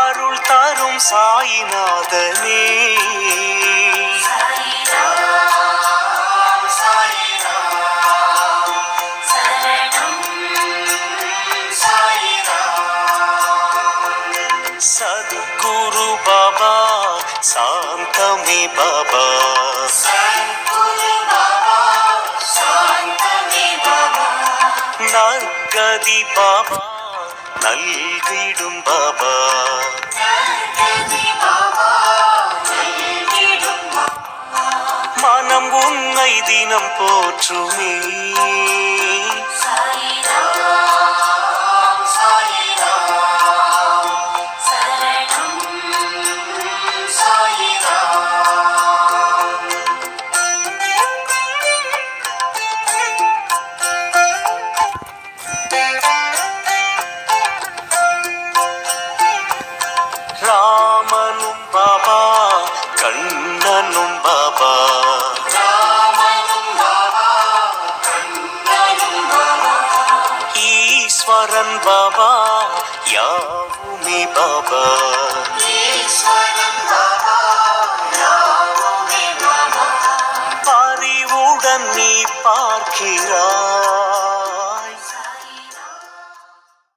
அருள் தரும் சாயிநாதனே. சத்குரு பாபா சாந்தமே பாபா. நற்கதி பாபா நல்கிடும் பாபா. மனம் உன்னை தினம் போற்றுமே. ஈஸ்வரன் பாபா யாவுமே பாபா. அறிவுடன் நீ பார்க்கிறாய்.